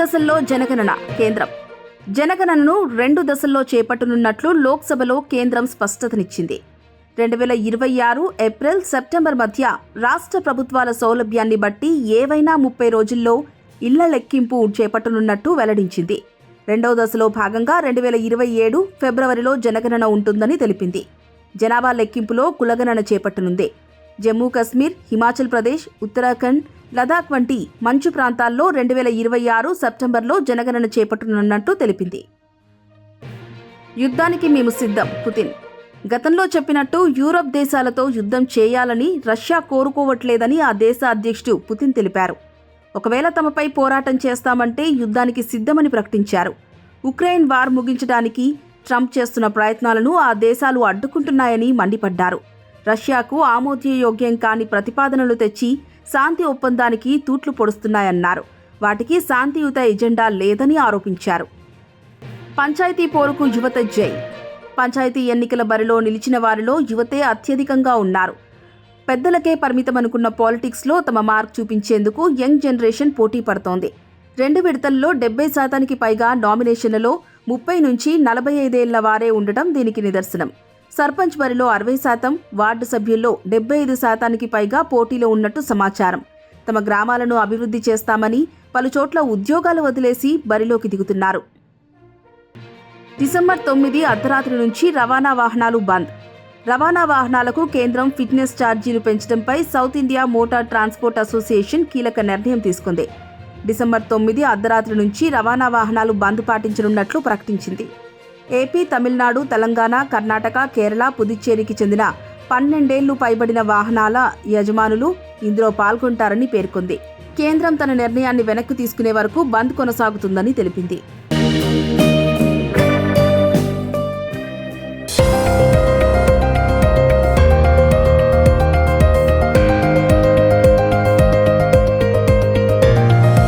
దశల్లో జనగణన కేంద్రం. జనగణనను రెండు దశల్లో చేపట్టనున్నట్లు లోక్సభలో కేంద్రం స్పష్టతనిచ్చింది. రెండు వేల ఇరవై ఆరు ఏప్రిల్ సెప్టెంబర్ మధ్య రాష్ట్ర ప్రభుత్వాల సౌలభ్యాన్ని బట్టి ఏవైనా ముప్పై రోజుల్లో ఇళ్ళ లెక్కింపు చేపట్టనున్నట్టు వెల్లడించింది. రెండవ దశలో భాగంగా రెండు వేల ఇరవై ఏడు ఫిబ్రవరిలో జనగణన ఉంటుందని తెలిపింది. జనాభా లెక్కింపులో కులగణన చేపట్టనుంది. జమ్మూ కశ్మీర్ హిమాచల్ ప్రదేశ్ ఉత్తరాఖండ్ లదాఖ్ వంటి మంచు ప్రాంతాల్లో రెండు వేల ఇరవై ఆరు సెప్టెంబర్లో జనగణన చేపట్టనున్నట్టు తెలిపింది. యుద్ధానికి మేము సిద్ధం పుతిన్. గతంలో చెప్పినట్టు యూరప్ దేశాలతో యుద్ధం చేయాలని రష్యా కోరుకోవట్లేదని ఆ దేశ అధ్యక్షుడు పుతిన్ తెలిపారు. ఒకవేళ తమపై పోరాటం చేస్తామంటే యుద్ధానికి సిద్ధమని ప్రకటించారు. ఉక్రెయిన్ వార్ ముగించడానికి ట్రంప్ చేస్తున్న ప్రయత్నాలను ఆ దేశాలు అడ్డుకుంటున్నాయని మండిపడ్డారు. రష్యాకు ఆమోదయోగ్యం కాని ప్రతిపాదనలు తెచ్చి శాంతి ఒప్పందానికి తూట్లు పొడుస్తున్నాయన్నారు. వాటికి శాంతియుత ఎజెండా లేదని ఆరోపించారు. పంచాయతీ పోరుకు యువత జై. పంచాయతీ ఎన్నికల బరిలో నిలిచిన వారిలో యువతే అత్యధికంగా ఉన్నారు. పెద్దలకే పరిమితం అనుకున్న పాలిటిక్స్లో తమ మార్క్ చూపించేందుకు యంగ్ జనరేషన్ పోటీ పడుతోంది. రెండు విడతల్లో డెబ్బై శాతానికి పైగా నామినేషన్లలో ముప్పై నుంచి నలభై ఐదేళ్ళ వారే ఉండటం దీనికి నిదర్శనం. సర్పంచ్ బరిలో అరవై శాతం వార్డు సభ్యుల్లో డెబ్బై ఐదు శాతానికి పైగా పోటీలో ఉన్నట్టు సమాచారం. తమ గ్రామాలను అభివృద్ధి చేస్తామని పలుచోట్ల ఉద్యోగాలు వదిలేసి బరిలోకి దిగుతున్నారు. డిసెంబర్ తొమ్మిది అర్ధరాత్రి నుంచి రవాణా వాహనాలు బంద్. రవాణా వాహనాలకు కేంద్రం ఫిట్నెస్ ఛార్జీలు పెంచడంపై South India motor transport association కీలక నిర్ణయం తీసుకుంది. డిసెంబర్ తొమ్మిది అర్ధరాత్రి నుంచి రవాణా వాహనాలు బంద్ పాటించనున్నట్లు ప్రకటించింది. ఏపీ తమిళనాడు తెలంగాణ కర్ణాటక కేరళ పుదుచ్చేరికి చెందిన పన్నెండేళ్ళు పైబడిన వాహనాల యజమానులు ఇందులో పాల్గొంటారని పేర్కొంది. కేంద్రం తన నిర్ణయాన్ని వెనక్కి తీసుకునే వరకు బంద్ కొనసాగుతుందని తెలిపింది.